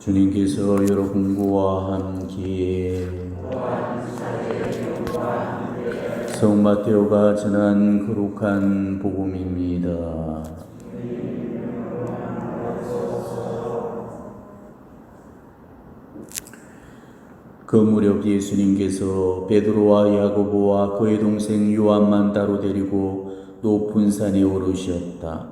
주님께서 여러분과 함께 성 마테오가 전한 거룩한 복음입니다. 그 무렵 예수님께서 베드로와 야고보와 그의 동생 요한만 따로 데리고 높은 산에 오르셨다.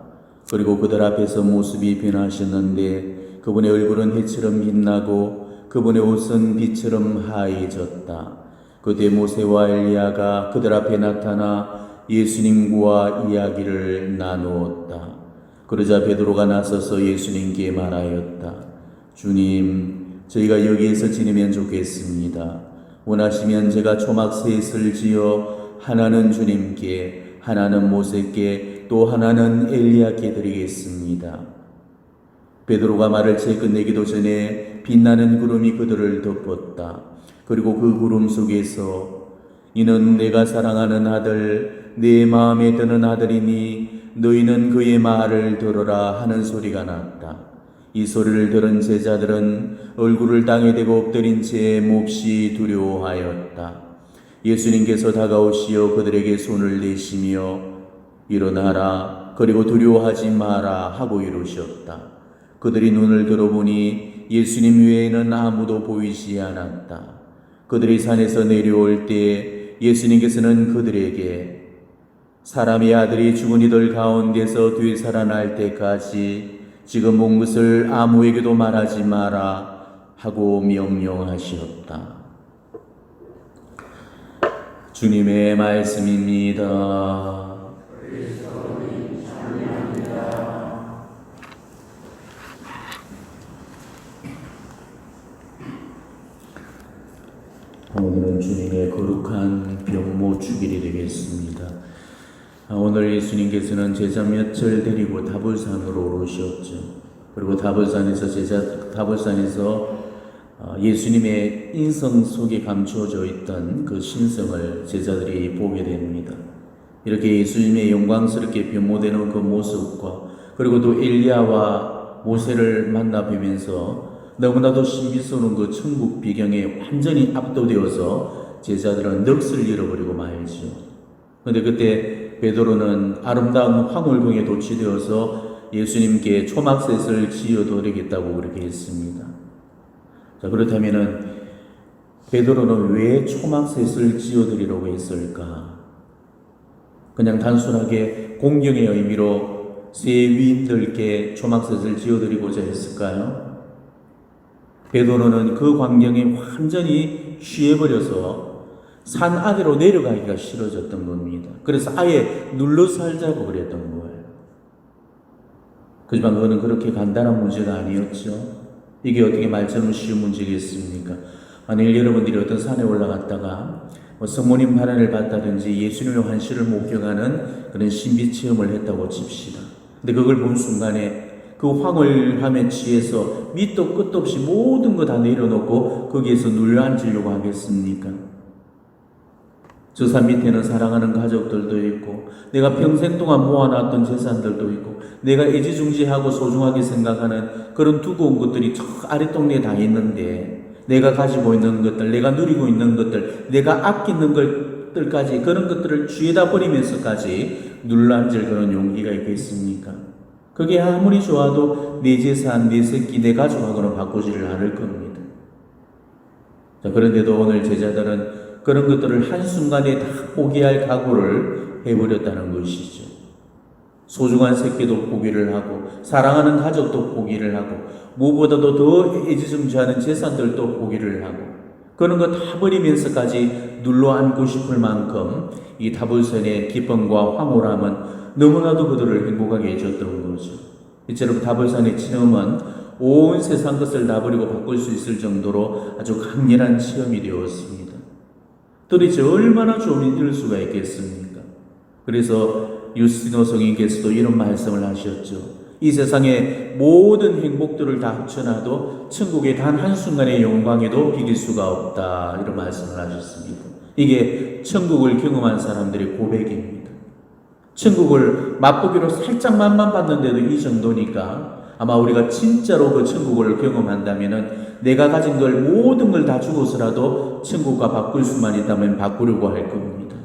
그리고 그들 앞에서 모습이 변하셨는데 그분의 얼굴은 해처럼 빛나고 그분의 옷은 빛처럼 하얘졌다. 그때 모세와 엘리야가 그들 앞에 나타나 예수님과 이야기를 나누었다. 그러자 베드로가 나서서 예수님께 말하였다. 주님, 저희가 여기에서 지내면 좋겠습니다. 원하시면 제가 초막 셋을 지어 하나는 주님께, 하나는 모세께, 또 하나는 엘리야께 드리겠습니다. 베드로가 말을 채 끝내기도 전에 빛나는 구름이 그들을 덮었다. 그리고 그 구름 속에서 이는 내가 사랑하는 아들, 내 마음에 드는 아들이니 너희는 그의 말을 들어라 하는 소리가 났다. 이 소리를 들은 제자들은 얼굴을 땅에 대고 엎드린 채 몹시 두려워하였다. 예수님께서 다가오시어 그들에게 손을 내시며 일어나라 그리고 두려워하지 마라 하고 이루셨다. 그들이 눈을 들어보니 예수님 외에는 아무도 보이지 않았다. 그들이 산에서 내려올 때 예수님께서는 그들에게 사람의 아들이 죽은 이들 가운데서 되살아날 때까지 지금 본 것을 아무에게도 말하지 마라 하고 명령하셨다. 주님의 말씀입니다. 오늘은 주님의 거룩한 병모 주길이 되겠습니다. 아, 오늘 예수님께서는 제자 몇을 데리고 다불산으로 오르셨죠. 그리고 다불산에서 제자 다불산에서 어, 예수님의 인성 속에 감추어져 있던 그 신성을 제자들이 보게 됩니다. 이렇게 예수님의 영광스럽게 변모되는 그 모습과 그리고 또 엘리야와 모세를 만나 뵈면서 너무나도 신비스러운 그 천국 비경에 완전히 압도되어서 제자들은 넋을 잃어버리고 말죠. 그런데 그때 베드로는 아름다운 황홀봉에 도취되어서 예수님께 초막셋을 지어드리겠다고 그렇게 했습니다. 자 그렇다면은 베드로는 왜 초막셋을 지어드리려고 했을까? 그냥 단순하게 공경의 의미로 세 위인들께 초막셋을 지어드리고자 했을까요? 베드로는 그 광경에 완전히 취해버려서 산 아래로 내려가기가 싫어졌던 겁니다. 그래서 아예 눌러 살자고 그랬던 거예요. 하지만 그거는 그렇게 간단한 문제가 아니었죠. 이게 어떻게 말처럼 쉬운 문제겠습니까? 만일 여러분들이 어떤 산에 올라갔다가 뭐 성모님 발언을 받다든지 예수님의 환시를 목격하는 그런 신비 체험을 했다고 칩시다. 근데 그걸 본 순간에 그 황홀 함에 취해서 밑도 끝도 없이 모든 거 다 내려놓고 거기에서 눌려 앉으려고 하겠습니까? 저 산 밑에는 사랑하는 가족들도 있고, 내가 평생 동안 모아놨던 재산들도 있고, 내가 애지중지하고 소중하게 생각하는 그런 두고운 것들이 저 아랫동네에 다 있는데, 내가 가지고 있는 것들, 내가 누리고 있는 것들, 내가 아끼는 것들까지 그런 것들을 쥐에다 버리면서까지 눌러앉을 그런 용기가 있겠습니까? 그게 아무리 좋아도 내 재산, 내 새끼, 내 가족하고는 바꾸지를 않을 겁니다. 자, 그런데도 오늘 제자들은 그런 것들을 한순간에 다 포기할 각오를 해버렸다는 것이죠. 소중한 새끼도 포기를 하고, 사랑하는 가족도 포기를 하고, 무엇보다도 더 애지중지하는 재산들도 포기를 하고, 그런 거 다 버리면서까지 눌러 앉고 싶을 만큼 이 다불선의 기쁨과 황홀함은 너무나도 그들을 행복하게 해줬던 거죠. 이처럼 다불산의 친험은 온 세상 것을 다 버리고 바꿀 수 있을 정도로 아주 강렬한 체험이 되었습니다. 도대체 얼마나 좋은 일일 수가 있겠습니까? 그래서 유스티노 성인께서도 이런 말씀을 하셨죠. 이 세상의 모든 행복들을 다 합쳐놔도 천국의 단 한순간의 영광에도 비길 수가 없다. 이런 말씀을 하셨습니다. 이게 천국을 경험한 사람들의 고백입니다. 천국을 맛보기로 살짝만만 봤는데도 이 정도니까 아마 우리가 진짜로 그 천국을 경험한다면은 내가 가진 걸 모든 걸 다 주고서라도 천국과 바꿀 수만 있다면 바꾸려고 할 겁니다.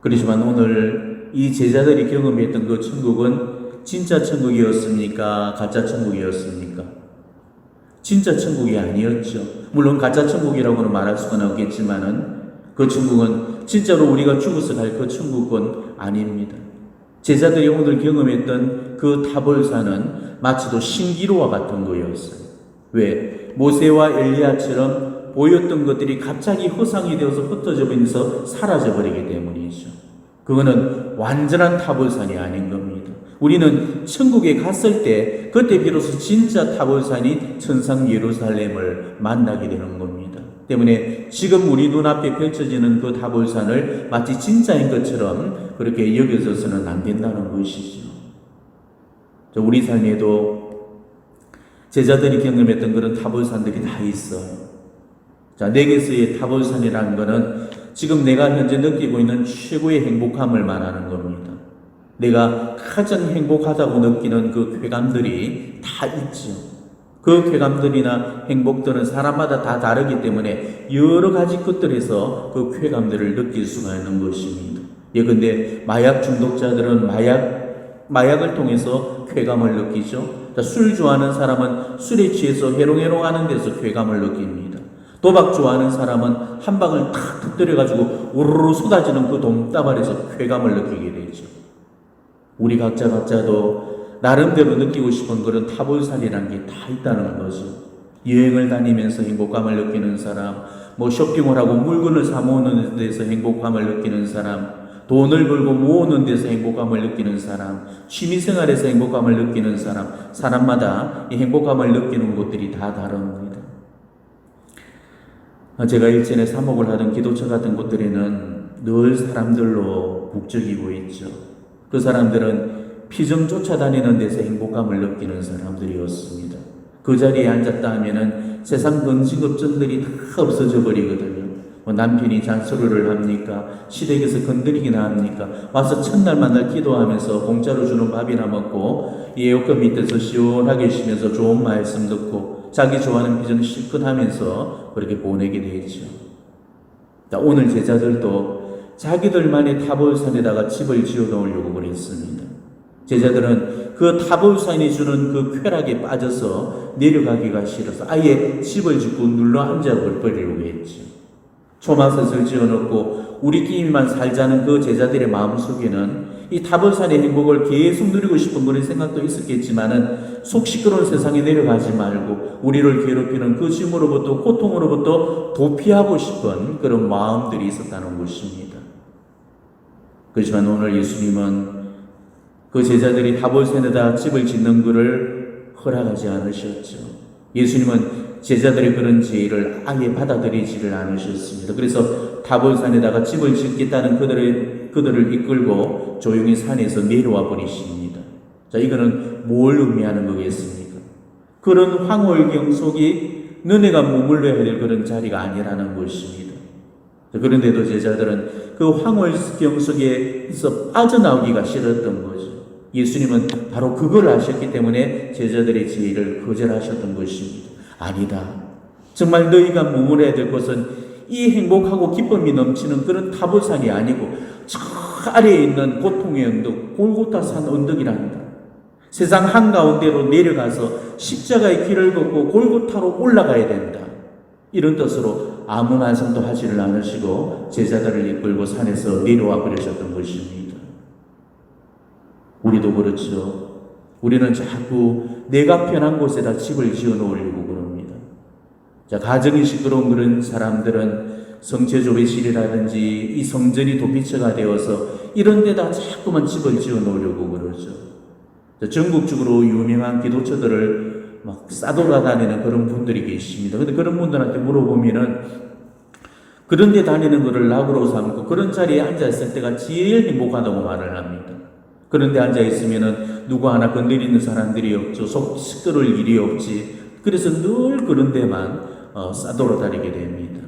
그렇지만 오늘 이 제자들이 경험했던 그 천국은 진짜 천국이었습니까? 가짜 천국이었습니까? 진짜 천국이 아니었죠. 물론 가짜 천국이라고는 말할 수는 없겠지만은 그 천국은 진짜로 우리가 죽어서 갈 그 천국은 아닙니다. 제자들이 오늘 경험했던 그 타볼산은 마치도 신기루와 같은 거였어요. 왜? 모세와 엘리야처럼 보였던 것들이 갑자기 허상이 되어서 흩어져 버리면서 사라져 버리기 때문이죠. 그거는 완전한 타볼산이 아닌 겁니다. 우리는 천국에 갔을 때 그때 비로소 진짜 타볼산이 천상 예루살렘을 만나게 되는 겁니다. 때문에 지금 우리 눈앞에 펼쳐지는 그 타볼산을 마치 진짜인 것처럼 그렇게 여겨져서는 안 된다는 것이죠. 우리 삶에도 제자들이 경험했던 그런 타볼산들이 다 있어요. 자, 내게서의 타볼산이라는 것은 지금 내가 현재 느끼고 있는 최고의 행복함을 말하는 겁니다. 내가 가장 행복하다고 느끼는 그 쾌감들이 다 있죠. 그 쾌감들이나 행복들은 사람마다 다 다르기 때문에 여러 가지 것들에서 그 쾌감들을 느낄 수가 있는 것입니다. 예컨대 마약 중독자들은 마약, 마약을 통해서 쾌감을 느끼죠. 술 좋아하는 사람은 술에 취해서 해롱해롱 하는 데서 쾌감을 느낍니다. 도박 좋아하는 사람은 한 방을 탁 터뜨려 가지고 우르르 쏟아지는 그 돈다발에서 쾌감을 느끼게 되죠. 우리 각자 각자도 나름대로 느끼고 싶은 그런 타볼살이라는 게 다 있다는 거죠. 여행을 다니면서 행복감을 느끼는 사람, 뭐 쇼핑을 하고 물건을 사 모으는 데서 행복감을 느끼는 사람, 돈을 벌고 모으는 데서 행복감을 느끼는 사람, 취미생활에서 행복감을 느끼는 사람, 사람마다 이 행복감을 느끼는 곳들이 다 다릅니다. 제가 일전에 사목을 하던 기도처 같은 곳들에는 늘 사람들로 북적이고 있죠. 그 사람들은 피좀 쫓아다니는 데서 행복감을 느끼는 사람들이었습니다. 그 자리에 앉았다 하면은 세상 근직업전들이 다 없어져 버리거든요. 뭐 남편이 잔소리를 합니까? 시댁에서 건드리기나 합니까? 와서 첫날 만날 기도하면서 공짜로 주는 밥이나 먹고 예요금 밑에서 시원하게 쉬면서 좋은 말씀 듣고 자기 좋아하는 비전 실컷 하면서 그렇게 보내게 되죠. 오늘 제자들도 자기들만의 타볼산에다가 집을 지어 놓으려고 그랬습니다. 제자들은 그 타볼산이 주는 그 쾌락에 빠져서 내려가기가 싫어서 아예 집을 짓고 눌러 앉아 버리려고 했죠. 초마셋을 지어놓고 우리끼리만 살자는 그 제자들의 마음속에는 이 타볼산의 행복을 계속 누리고 싶은 그런 생각도 있었겠지만은 속 시끄러운 세상에 내려가지 말고 우리를 괴롭히는 그 짐으로부터 고통으로부터 도피하고 싶은 그런 마음들이 있었다는 것입니다. 그렇지만 오늘 예수님은 그 제자들이 타볼산에다 집을 짓는 것을 허락하지 않으셨죠. 예수님은 제자들의 그런 제의를 아예 받아들이지를 않으셨습니다. 그래서 타볼산에다가 집을 짓겠다는 그들의, 그들을 이끌고 조용히 산에서 내려와 버리십니다. 자, 이거는 뭘 의미하는 거겠습니까? 그런 황홀경 속이 너네가 머물러야 될 그런 자리가 아니라는 것입니다. 그런데도 제자들은 그 황홀경 속에서 빠져나오기가 싫었던 거죠. 예수님은 바로 그걸 아셨기 때문에 제자들의 지혜를 거절하셨던 것입니다. 아니다. 정말 너희가 머물러야 될 것은 이 행복하고 기쁨이 넘치는 그런 타볼산이 아니고 저 아래에 있는 고통의 언덕, 골고타 산 언덕이란다. 세상 한가운데로 내려가서 십자가의 길을 걷고 골고타로 올라가야 된다. 이런 뜻으로 아무 말씀도 하지를 않으시고 제자들을 이끌고 산에서 내려와 버리셨던 것입니다. 우리도 그렇죠. 우리는 자꾸 내가 편한 곳에다 집을 지어 놓으려고. 자, 가정이 시끄러운 그런 사람들은 성체조배실이라든지 이 성전이 도피처가 되어서 이런 데다 자꾸만 집을 지어 놓으려고 그러죠. 자, 전국적으로 유명한 기도처들을 막 싸돌아다니는 그런 분들이 계십니다. 근데 그런 분들한테 물어보면은 그런 데 다니는 것을 낙으로 삼고 그런 자리에 앉아있을 때가 제일 행복하다고 말을 합니다. 그런데 앉아 있으면은 누구 하나 건드리는 사람들이 없죠. 속 시끄러울 일이 없지. 그래서 늘 그런 데만 어, 싸돌아다니게 됩니다.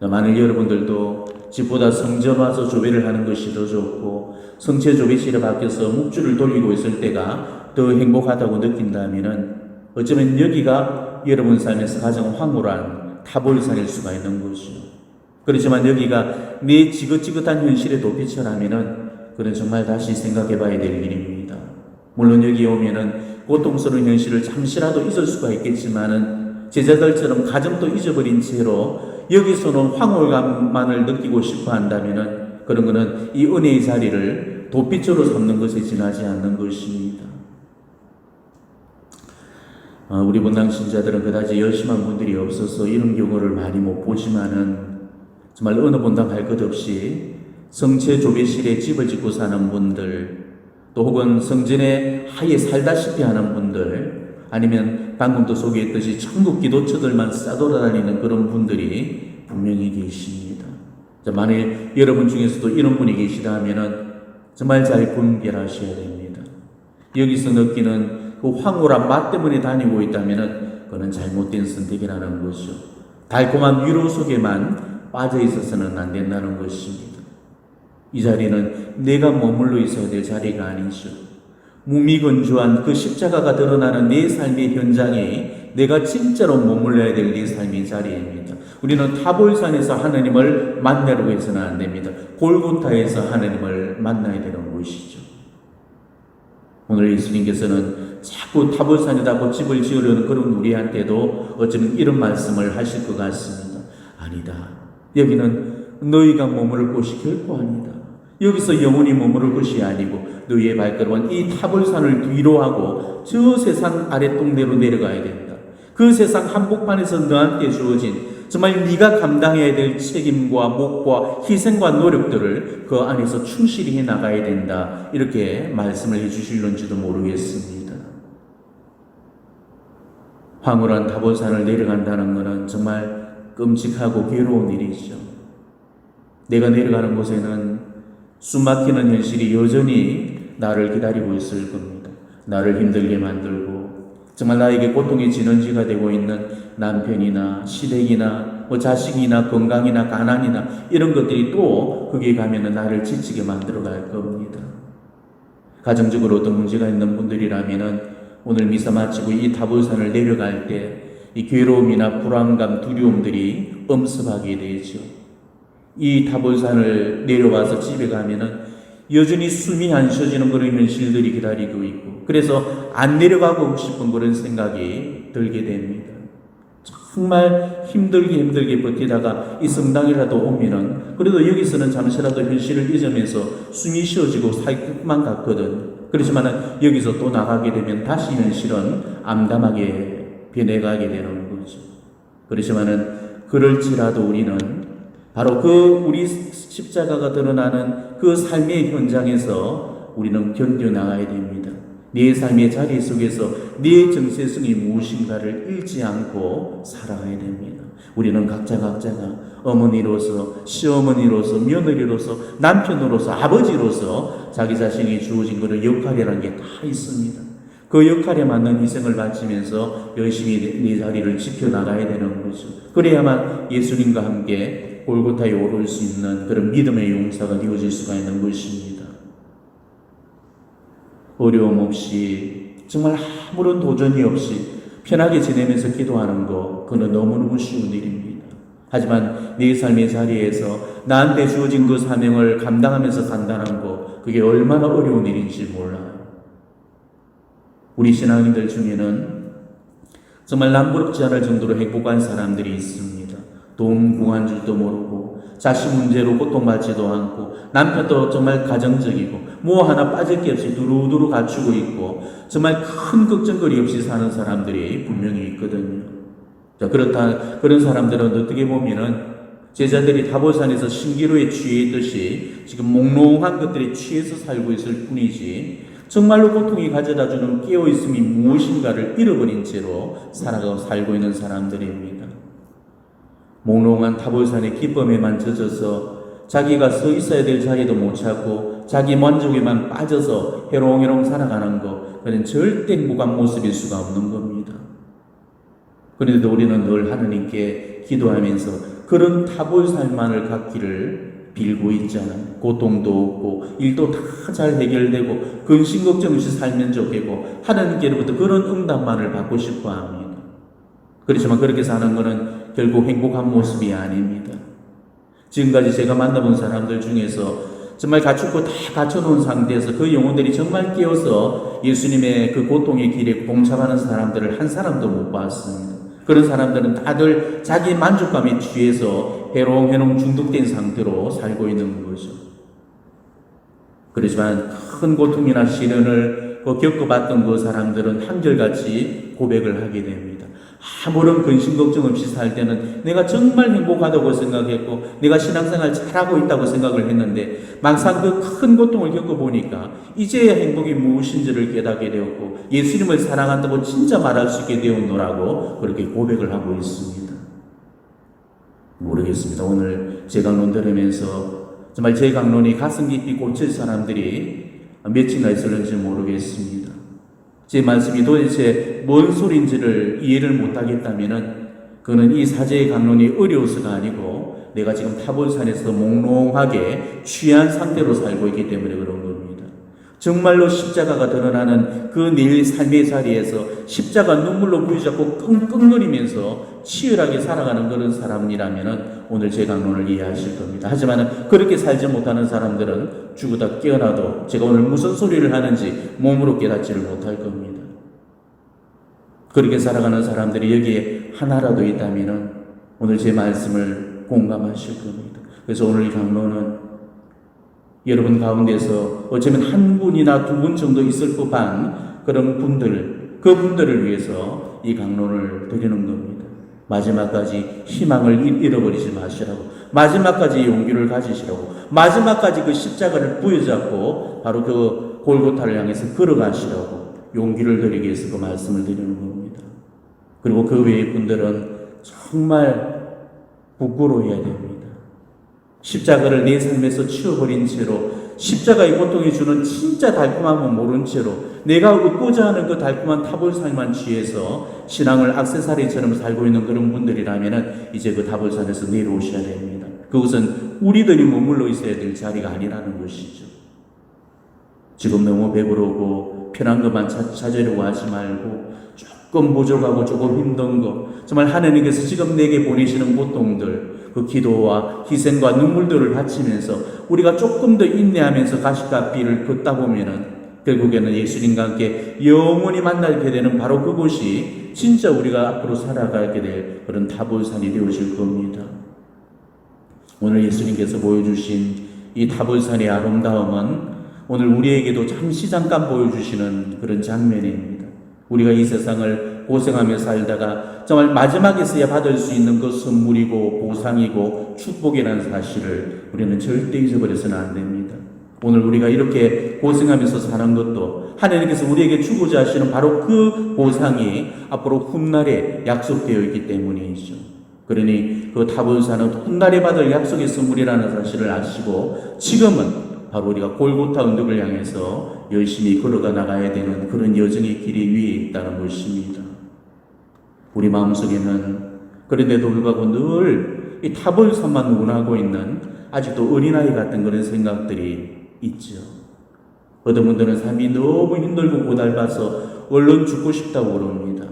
만일 여러분들도 집보다 성전 와서 조배를 하는 것이 더 좋고 성체 조배실에 바뀌어서 묵주를 돌리고 있을 때가 더 행복하다고 느낀다면은 어쩌면 여기가 여러분 삶에서 가장 황홀한 타볼산일 수가 있는 것이요. 그렇지만 여기가 내 지긋지긋한 현실의 도피처라면은 그는 정말 다시 생각해 봐야 될 일입니다. 물론 여기 오면은 고통스러운 현실을 잠시라도 잊을 수가 있겠지만은 제자들처럼 가정도 잊어버린 채로 여기서는 황홀감만을 느끼고 싶어 한다면은 그런 거는 이 은혜의 자리를 도피처로 삼는 것에 지나지 않는 것입니다. 어, 우리 본당 신자들은 그다지 열심한 분들이 없어서 이런 경우를 많이 못 보지만은 정말 어느 본당 할것 없이 성체 조배실에 집을 짓고 사는 분들 또 혹은 성전에 하에 살다시피 하는 분들 아니면 방금도 소개했듯이 천국 기도처들만 싸돌아다니는 그런 분들이 분명히 계십니다. 자, 만일 여러분 중에서도 이런 분이 계시다면은 정말 잘 분별하셔야 됩니다. 여기서 느끼는 그 황홀한 맛 때문에 다니고 있다면은 그는 잘못된 선택이라는 것이죠. 달콤한 위로 속에만 빠져 있어서는 안 된다는 것입니다. 이 자리는 내가 머물러 있어야 될 자리가 아니죠. 무미건조한 그 십자가가 드러나는 내 삶의 현장에 내가 진짜로 머물러야 될 내 삶의 자리입니다. 우리는 타볼산에서 하나님을 만나려고 해서는 안 됩니다. 골고타에서 하나님을 만나야 되는 것이죠. 오늘 예수님께서는 자꾸 타볼산에다 고 집을 지으려는 그런 우리한테도 어쩌면 이런 말씀을 하실 것 같습니다. 아니다. 여기는 너희가 머무를 곳이 결코 아니다. 여기서 영원히 머무를 것이 아니고 너희의 발걸음은 이 타볼산을 뒤로 하고 저 세상 아랫동네로 내려가야 된다. 그 세상 한복판에서 너한테 주어진 정말 네가 감당해야 될 책임과 목과 희생과 노력들을 그 안에서 충실히 해 나가야 된다. 이렇게 말씀을 해 주실런지도 모르겠습니다. 황홀한 타볼산을 내려간다는 것은 정말 끔찍하고 괴로운 일이죠. 내가 내려가는 곳에는 숨막히는 현실이 여전히 나를 기다리고 있을 겁니다. 나를 힘들게 만들고 정말 나에게 고통의 진원지가 되고 있는 남편이나 시댁이나 뭐 자식이나 건강이나 가난이나 이런 것들이 또 거기에 가면은 나를 지치게 만들어 갈 겁니다. 가정적으로 어떤 문제가 있는 분들이라면은 오늘 미사 마치고 이 타볼산을 내려갈 때 이 괴로움이나 불안감, 두려움들이 엄습하게 되죠. 이 타볼산을 내려와서 집에 가면은 여전히 숨이 안 쉬어지는 그런 현실들이 기다리고 있고 그래서 안 내려가고 싶은 그런 생각이 들게 됩니다. 정말 힘들게 힘들게 버티다가 이 성당이라도 오면은 그래도 여기서는 잠시라도 현실을 잊으면서 숨이 쉬어지고 살 것만 같거든. 그렇지만은 여기서 또 나가게 되면 다시 현실은 암담하게 변해가게 되는 거죠. 그렇지만은 그럴지라도 우리는 바로 그 우리 십자가가 드러나는 그 삶의 현장에서 우리는 견뎌나가야 됩니다. 네 삶의 자리 속에서 네 정체성이 무엇인가를 잃지 않고 살아가야 됩니다. 우리는 각자 각자가 어머니로서, 시어머니로서, 며느리로서, 남편으로서, 아버지로서 자기 자신이 주어진 그런 역할이라는 게 다 있습니다. 그 역할에 맞는 희생을 바치면서 열심히 네 자리를 지켜나가야 되는 거죠. 그래야만 예수님과 함께 골고타에 오를 수 있는 그런 믿음의 용사가 되어질 수가 있는 것입니다. 어려움 없이 정말 아무런 도전이 없이 편하게 지내면서 기도하는 거 그는 너무너무 쉬운 일입니다. 하지만 네 삶의 자리에서 나한테 주어진 그 사명을 감당하면서 산다는 거 그게 얼마나 어려운 일인지 몰라요. 우리 신앙인들 중에는 정말 남부럽지 않을 정도로 행복한 사람들이 있습니다. 돈 구한 줄도 모르고 자식 문제로 고통받지도 않고 남편도 정말 가정적이고 뭐 하나 빠질 게 없이 두루두루 갖추고 있고 정말 큰 걱정거리 없이 사는 사람들이 분명히 있거든요. 자, 그렇다 그런 사람들은 어떻게 보면은 제자들이 타보산에서 신기로에 취해 있듯이 지금 몽롱한 것들에 취해서 살고 있을 뿐이지 정말로 고통이 가져다 주는 깨어있음이 무엇인가를 잃어버린 채로 살아가고 살고 있는 사람들입니다. 몽롱한 타볼산의 기쁨에만 젖어서 자기가 서 있어야 될 자리도 못 찾고 자기 만족에만 빠져서 해롱해롱 살아가는 것, 그는 절대 행복한 모습일 수가 없는 겁니다. 그런데도 우리는 늘 하나님께 기도하면서 그런 타볼살만을 갖기를 빌고 있잖아요. 고통도 없고 일도 다 잘 해결되고 근심 걱정 없이 살면 좋겠고 하나님께로부터 그런 응답만을 받고 싶어 합니다. 그렇지만 그렇게 사는 것은 결국 행복한 모습이 아닙니다. 지금까지 제가 만나본 사람들 중에서 정말 갖추고 다 갖춰놓은 상태에서 그 영혼들이 정말 깨어서 예수님의 그 고통의 길에 봉착하는 사람들을 한 사람도 못 봤습니다. 그런 사람들은 다들 자기 만족감에 취해서 해롱해롱 중독된 상태로 살고 있는 거죠. 그렇지만 큰 고통이나 시련을 그 겪어봤던 그 사람들은 한결같이 고백을 하게 됩니다. 아무런 근심 걱정 없이 살 때는 내가 정말 행복하다고 생각했고 내가 신앙생활 잘하고 있다고 생각을 했는데 막상 그 큰 고통을 겪어보니까 이제야 행복이 무엇인지를 깨닫게 되었고 예수님을 사랑한다고 진짜 말할 수 있게 되었노라고 그렇게 고백을 하고 있습니다. 모르겠습니다. 오늘 제 강론 들으면서 정말 제 강론이 가슴 깊이 꽂힐 사람들이 몇이나 있을는지 모르겠습니다. 제 말씀이 도대체 뭔 소리인지를 이해를 못하겠다면은 그는 이 사제의 강론이 어려워서가 아니고 내가 지금 타볼산에서 몽롱하게 취한 상태로 살고 있기 때문에 그런 겁니다. 정말로 십자가가 드러나는 그 내일 삶의 자리에서 십자가 눈물로 부여잡고 끙끙거리면서 치열하게 살아가는 그런 사람이라면 오늘 제 강론을 이해하실 겁니다. 하지만 그렇게 살지 못하는 사람들은 죽어다 깨어나도 제가 오늘 무슨 소리를 하는지 몸으로 깨닫지를 못할 겁니다. 그렇게 살아가는 사람들이 여기에 하나라도 있다면 오늘 제 말씀을 공감하실 겁니다. 그래서 오늘 이 강론은 여러분 가운데서 어쩌면 한 분이나 두 분 정도 있을 법한 그런 분들, 그 분들을 위해서 이 강론을 드리는 겁니다. 마지막까지 희망을 잃어버리지 마시라고, 마지막까지 용기를 가지시라고, 마지막까지 그 십자가를 부여잡고 바로 그 골고타를 향해서 걸어가시라고 용기를 드리기 위해서 그 말씀을 드리는 겁니다. 그리고 그 외의 분들은 정말 부끄러워해야 됩니다. 십자가를 내 삶에서 치워버린 채로 십자가의 고통이 주는 진짜 달콤함은 모른 채로 내가 얻고자 하는 그 달콤한 타볼산만 취해서 신앙을 악세사리처럼 살고 있는 그런 분들이라면 이제 그 타볼산에서 내려오셔야 됩니다. 그것은 우리들이 머물러 있어야 될 자리가 아니라는 것이죠. 지금 너무 배부르고 편한 것만 찾, 찾으려고 하지 말고 조금 부족하고 조금 힘든 거 정말 하나님께서 지금 내게 보내시는 고통들 그 기도와 희생과 눈물들을 바치면서 우리가 조금 더 인내하면서 가시가 비를 걷다 보면은 결국에는 예수님과 함께 영원히 만나게 되는 바로 그곳이 진짜 우리가 앞으로 살아가게 될 그런 타볼산이 되어질 겁니다. 오늘 예수님께서 보여주신 이 타볼산의 아름다움은 오늘 우리에게도 잠시 잠깐 보여주시는 그런 장면입니다. 우리가 이 세상을 고생하며 살다가 정말 마지막에서야 받을 수 있는 그 선물이고 보상이고 축복이라는 사실을 우리는 절대 잊어버려서는 안 됩니다. 오늘 우리가 이렇게 고생하면서 사는 것도 하나님께서 우리에게 주고자 하시는 바로 그 보상이 앞으로 훗날에 약속되어 있기 때문이죠. 그러니 그 타본사는 훗날에 받을 약속의 선물이라는 사실을 아시고 지금은 바로 우리가 골고타 언덕을 향해서 열심히 걸어가 나가야 되는 그런 여정의 길이 위에 있다는 것입니다. 우리 마음속에는 그런데도 불구하고 늘 이 타볼산만 원하고 있는 아직도 어린아이 같은 그런 생각들이 있죠. 어떤 분들은 삶이 너무 힘들고 고달파서 얼른 죽고 싶다고 그럽니다.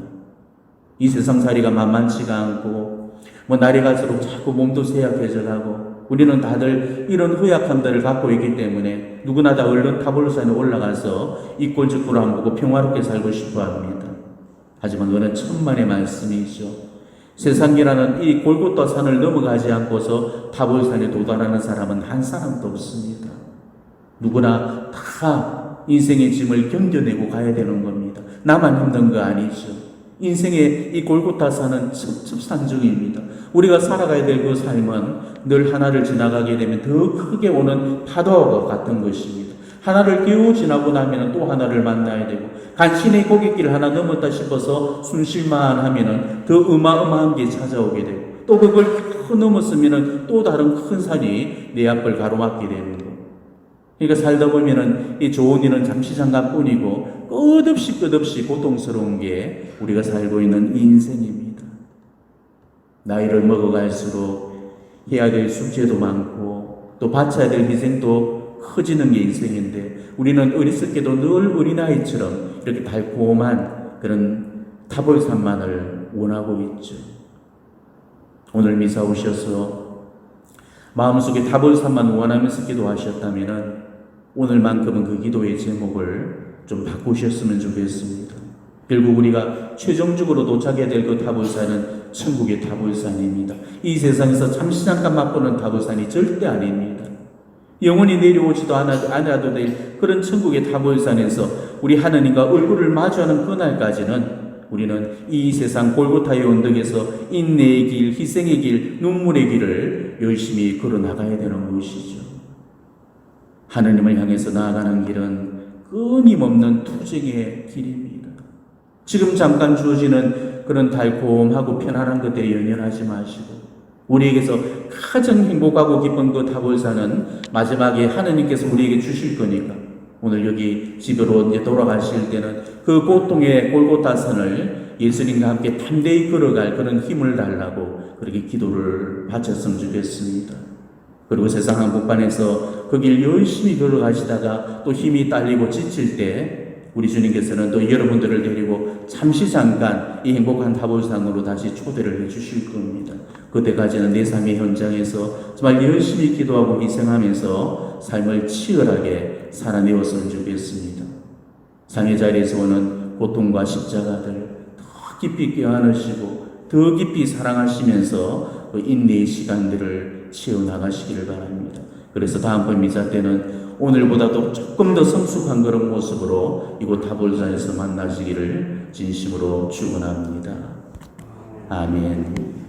이 세상 살이가 만만치가 않고 뭐 날이 갈수록 자꾸 몸도 쇠약해져 가고 우리는 다들 이런 허약함들을 갖고 있기 때문에 누구나 다 얼른 타볼산에 올라가서 이꼴저꼴 안 보고 평화롭게 살고 싶어 합니다. 하지만 그는 천만의 말씀이죠. 세상이라는 이 골고타 산을 넘어가지 않고서 타볼산에 도달하는 사람은 한 사람도 없습니다. 누구나 다 인생의 짐을 견뎌내고 가야 되는 겁니다. 나만 힘든 거 아니죠. 인생의 이 골고타 산은 첩첩산중입니다. 우리가 살아가야 될 그 삶은 늘 하나를 지나가게 되면 더 크게 오는 파도와 같은 것입니다. 하나를 겨우 지나고 나면 또 하나를 만나야 되고 간신히 고깃길 하나 넘었다 싶어서 순실만 하면은 더 어마어마한 게 찾아오게 되고 또 그걸 더 넘었으면은 또 다른 큰 산이 내 앞을 가로막게 거. 그러니까 살다 보면은 이 좋은 일은 잠시 잠깐뿐이고 끝없이 끝없이 고통스러운 게 우리가 살고 있는 이 인생입니다. 나이를 먹어갈수록 해야 될 숙제도 많고 또 바쳐야 될 희생도 커지는 게 인생인데 우리는 때도 늘 어린아이처럼 이렇게 달콤한 그런 타볼산만을 원하고 있죠. 오늘 미사 오셔서 마음속에 타볼산만 원하면서 기도하셨다면 오늘만큼은 그 기도의 제목을 좀 바꾸셨으면 좋겠습니다. 결국 우리가 최종적으로 도착해야 될 그 타볼산은 천국의 타볼산입니다. 이 세상에서 잠시 잠깐 맛보는 타볼산이 절대 아닙니다. 영원히 내려오지도 않아도, 될 그런 천국의 타볼산에서 우리 하나님과 얼굴을 마주하는 그날까지는 우리는 이 세상 골고타의 언덕에서 인내의 길, 희생의 길, 눈물의 길을 열심히 걸어 나가야 되는 것이죠. 하나님을 향해서 나아가는 길은 끊임없는 투쟁의 길입니다. 지금 잠깐 주어지는 그런 달콤하고 편안한 것들에 연연하지 마시고 우리에게서 가장 행복하고 기쁜 그 타볼산은 마지막에 하나님께서 우리에게 주실 거니까 오늘 여기 집으로 이제 돌아가실 때는 그 고통의 골고타 선을 예수님과 함께 담대히 걸어갈 그런 힘을 달라고 그렇게 기도를 바쳤으면 좋겠습니다. 그리고 세상 한복판에서 그 길 열심히 걸어가시다가 또 힘이 딸리고 지칠 때 우리 주님께서는 또 여러분들을 데리고 잠시 잠깐 이 행복한 타볼상으로 다시 초대를 해 주실 겁니다. 그때까지는 내 삶의 현장에서 정말 열심히 기도하고 희생하면서 삶을 치열하게 살아내었으면 좋겠습니다. 상의 자리에서 오는 고통과 십자가들 더 깊이 껴안으시고 더 깊이 사랑하시면서 그 인내의 시간들을 채워나가시기를 바랍니다. 그래서 다음번 미사 때는 오늘보다도 조금 더 성숙한 그런 모습으로 이곳 타볼산에서 만나시기를 진심으로 축원합니다. 아멘.